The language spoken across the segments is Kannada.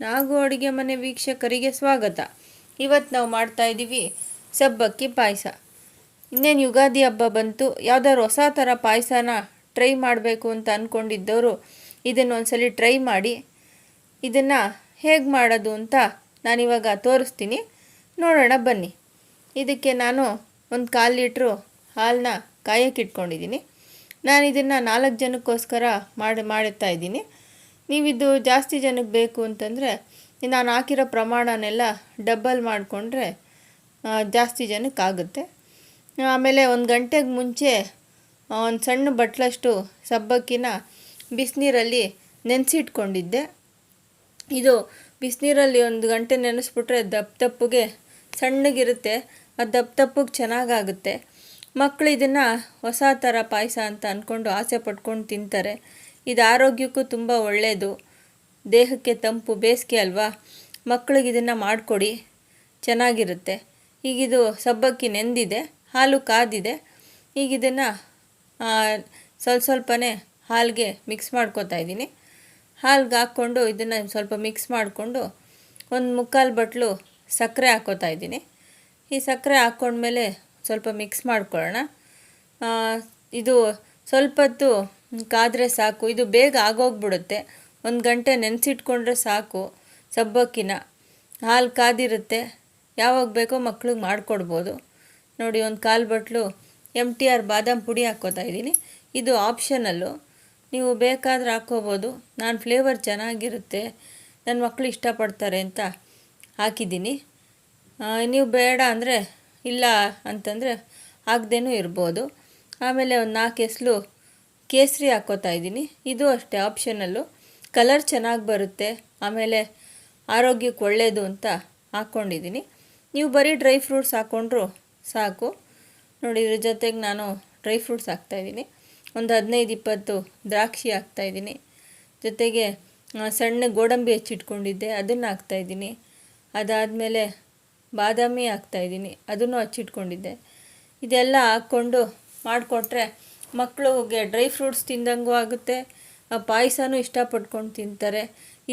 ನಾಗು ಅಡುಗೆ ಮನೆ ವೀಕ್ಷಕರಿಗೆ ಸ್ವಾಗತ. ಇವತ್ತು ನಾವು ಮಾಡ್ತಾ ಇದ್ದೀವಿ ಸಬ್ಬಕ್ಕಿ ಪಾಯಸ. ಇನ್ನೇನು ಯುಗಾದಿ ಹಬ್ಬ ಬಂತು ಯಾವ್ದಾದ್ರು ಹೊಸ ಥರ ಪಾಯಸನ ಟ್ರೈ ಮಾಡಬೇಕು ಅಂತ ಅಂದ್ಕೊಂಡಿದ್ದವರು ಇದನ್ನು ಒಂದ್ಸಲಿ ಟ್ರೈ ಮಾಡಿ, ಇದನ್ನು ಹೇಗೆ ಮಾಡೋದು ಅಂತ ನಾನಿವಾಗ ತೋರಿಸ್ತೀನಿ. ನೋಡೋಣ, ಬನ್ನಿ. ಇದಕ್ಕೆ ನಾನು ಒಂದು ಕಾಲು ಲೀಟ್ರು ಹಾಲನ್ನ ಕಾಯಕ್ಕೆ ಇಟ್ಕೊಂಡಿದ್ದೀನಿ. ನಾನು ಇದನ್ನು ನಾಲ್ಕು ಜನಕ್ಕೋಸ್ಕರ ಮಾಡಿ ಮಾಡುತ್ತಾ ಇದ್ದೀನಿ. ನೀವಿದು ಜಾಸ್ತಿ ಜನಕ್ಕೆ ಬೇಕು ಅಂತಂದರೆ, ನಾನು ಹಾಕಿರೋ ಪ್ರಮಾಣನೆಲ್ಲ ಡಬ್ಬಲ್ ಮಾಡಿಕೊಂಡ್ರೆ ಜಾಸ್ತಿ ಜನಕ್ಕೆ ಆಗುತ್ತೆ. ಆಮೇಲೆ ಒಂದು ಗಂಟೆಗೆ ಮುಂಚೆ ಒಂದು ಸಣ್ಣ ಬಟ್ಲಷ್ಟು ಸಬ್ಬಕ್ಕಿನ ಬಿಸಿನೀರಲ್ಲಿ ನೆನೆಸಿಟ್ಕೊಂಡಿದ್ದೆ. ಇದು ಬಿಸಿನೀರಲ್ಲಿ ಒಂದು ಗಂಟೆ ನೆನೆಸ್ಬಿಟ್ರೆ ದಪ್ಪ ತಪ್ಪಗೆ ಸಣ್ಣಗಿರುತ್ತೆ. ಅದು ದಪ್ಪ ದಪ್ಪಗೆ ಚೆನ್ನಾಗಾಗುತ್ತೆ. ಮಕ್ಕಳು ಇದನ್ನು ಹೊಸ ಥರ ಪಾಯಸ ಅಂತ ಅಂದ್ಕೊಂಡು ಆಸೆ ಪಟ್ಕೊಂಡು ತಿಂತಾರೆ. ಇದು ಆರೋಗ್ಯಕ್ಕೂ ತುಂಬ ಒಳ್ಳೆಯದು ದೇಹಕ್ಕೆ ತಂಪು, ಬೇಸಿಗೆ ಅಲ್ವಾ? ಮಕ್ಕಳಿಗೆ ಇದನ್ನು ಮಾಡಿಕೊಡಿ. ಚೆನ್ನಾಗಿರುತ್ತೆ. ಈಗಿದು ಸಬ್ಬಕ್ಕಿ ನೆಂದಿದೆ, ಹಾಲು ಕಾದಿದೆ. ಈಗ ಇದನ್ನು ಸ್ವಲ್ಪ ಸ್ವಲ್ಪನೇ ಹಾಲಿಗೆ ಮಿಕ್ಸ್ ಮಾಡ್ಕೋತಾ ಇದ್ದೀನಿ. ಹಾಲ್ಗೆ ಹಾಕ್ಕೊಂಡು ಇದನ್ನು ಸ್ವಲ್ಪ ಮಿಕ್ಸ್ ಮಾಡಿಕೊಂಡು ಒಂದು ಮುಕ್ಕಾಲು ಬಟ್ಲು ಸಕ್ಕರೆ ಹಾಕೋತಾ ಇದ್ದೀನಿ. ಈ ಸಕ್ಕರೆ ಹಾಕ್ಕೊಂಡ್ಮೇಲೆ ಸ್ವಲ್ಪ ಮಿಕ್ಸ್ ಮಾಡ್ಕೊಳ್ಳೋಣ. ಇದು ಸ್ವಲ್ಪ ಹೊತ್ತು ಕಾದರೆ ಸಾಕು. ಇದು ಬೇಗ ಆಗೋಗ್ಬಿಡುತ್ತೆ. ಒಂದು ಗಂಟೆ ನೆನೆಸಿಟ್ಕೊಂಡ್ರೆ ಸಾಕು. ಸಬ್ಬಕ್ಕಿನ ಹಾಲು ಕಾದಿರುತ್ತೆ. ಯಾವಾಗ ಬೇಕೋ ಮಕ್ಳಿಗೆ ಮಾಡಿಕೊಡ್ಬೋದು. ನೋಡಿ, ಒಂದು ಕಾಲು ಬಟ್ಲು ಎಂ ಟಿ ಆರ್ ಬಾದಾಮ್ ಪುಡಿ ಹಾಕ್ಕೋತಾ ಇದ್ದೀನಿ. ಇದು ಆಪ್ಷನಲ್ಲು. ನೀವು ಬೇಕಾದ್ರೆ ಹಾಕ್ಕೋಬೋದು. ನಾನು ಫ್ಲೇವರ್ ಚೆನ್ನಾಗಿರುತ್ತೆ. ನನ್ನ ಮಕ್ಕಳು ಇಷ್ಟಪಡ್ತಾರೆ ಅಂತ ಹಾಕಿದ್ದೀನಿ. ನೀವು ಬೇಡ ಅಂದರೆ ಇಲ್ಲ ಅಂತಂದರೆ ಆಗದೇನೂ ಇರ್ಬೋದು. ಆಮೇಲೆ ಒಂದು ನಾಲ್ಕು ಎಸ್ಲು ಕೇಸರಿ ಹಾಕ್ಕೋತಾ ಇದ್ದೀನಿ. ಇದು ಅಷ್ಟೇ ಆಪ್ಷನಲ್ಲು ಕಲರ್ ಚೆನ್ನಾಗಿ ಬರುತ್ತೆ, ಆಮೇಲೆ ಆರೋಗ್ಯಕ್ಕೆ ಒಳ್ಳೆಯದು ಅಂತ ಹಾಕ್ಕೊಂಡಿದ್ದೀನಿ ನೀವು ಬರೀ ಡ್ರೈ ಫ್ರೂಟ್ಸ್ ಹಾಕ್ಕೊಂಡ್ರು ಸಾಕು. ನೋಡಿ, ಇದ್ರ ಜೊತೆಗೆ ನಾನು ಡ್ರೈ ಫ್ರೂಟ್ಸ್ ಹಾಕ್ತಾಯಿದ್ದೀನಿ ಒಂದು ಹದಿನೈದು, ಇಪ್ಪತ್ತು ದ್ರಾಕ್ಷಿ ಹಾಕ್ತಾಯಿದ್ದೀನಿ ಜೊತೆಗೆ ಸಣ್ಣ ಗೋಡಂಬಿ ಹಚ್ಚಿಟ್ಕೊಂಡಿದ್ದೆ, ಅದನ್ನು ಹಾಕ್ತಾಯಿದ್ದೀನಿ ಅದಾದಮೇಲೆ ಬಾದಾಮಿ ಹಾಕ್ತಾಯಿದ್ದೀನಿ ಅದನ್ನು ಹಚ್ಚಿಟ್ಕೊಂಡಿದ್ದೆ. ಇದೆಲ್ಲ ಹಾಕ್ಕೊಂಡು ಮಾಡಿಕೊಟ್ರೆ ಮಕ್ಕಳಿಗೆ ಡ್ರೈ ಫ್ರೂಟ್ಸ್ ತಿಂದಂಗೂ ಆಗುತ್ತೆ. ಪಾಯಸನೂ ಇಷ್ಟಪಟ್ಕೊಂಡು ತಿಂತಾರೆ.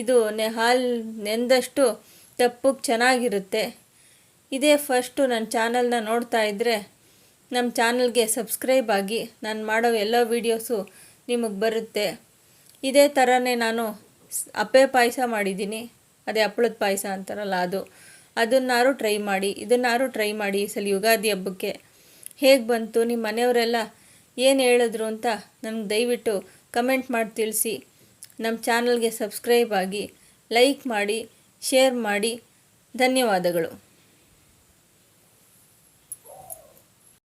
ಇದು ನೆ ಹಾಲು ನೆಂದಷ್ಟು ತಪ್ಪಗೆ ಚೆನ್ನಾಗಿರುತ್ತೆ. ಇದೇ ಫಸ್ಟು ನನ್ನ ಚಾನಲ್ನ ನೋಡ್ತಾ ಇದ್ದರೆ ನಮ್ಮ ಚಾನಲ್ಗೆ ಸಬ್ಸ್ಕ್ರೈಬ್ ಆಗಿ ನಾನು ಮಾಡೋ ಎಲ್ಲ ವೀಡಿಯೋಸು ನಿಮಗೆ ಬರುತ್ತೆ. ಇದೇ ಥರನೇ ನಾನು ಅಪ್ಪೆ ಪಾಯಸ ಮಾಡಿದ್ದೀನಿ. ಅದೇ ಹಪ್ಪಳದ ಪಾಯಸ ಅಂತಾರಲ್ಲ ಅದು. ಅದನ್ನಾರು ಟ್ರೈ ಮಾಡಿ, ಇದನ್ನಾರು ಟ್ರೈ ಮಾಡಿ ಈ ಸಲ ಯುಗಾದಿ ಹಬ್ಬಕ್ಕೆ ಹೇಗೆ ಬಂತು ನಿಮ್ಮ ಮನೆಯವರೆಲ್ಲ ಏನು ಹೇಳಿದ್ರು ಅಂತ ನಮ್ಗೆ ದಯವಿಟ್ಟು ಕಮೆಂಟ್ ಮಾಡಿ ತಿಳಿಸಿ. ನಮ್ಮ ಚಾನಲ್ಗೆ ಸಬ್ಸ್ಕ್ರೈಬ್ ಆಗಿ ಲೈಕ್ ಮಾಡಿ ಶೇರ್ ಮಾಡಿ. ಧನ್ಯವಾದಗಳು.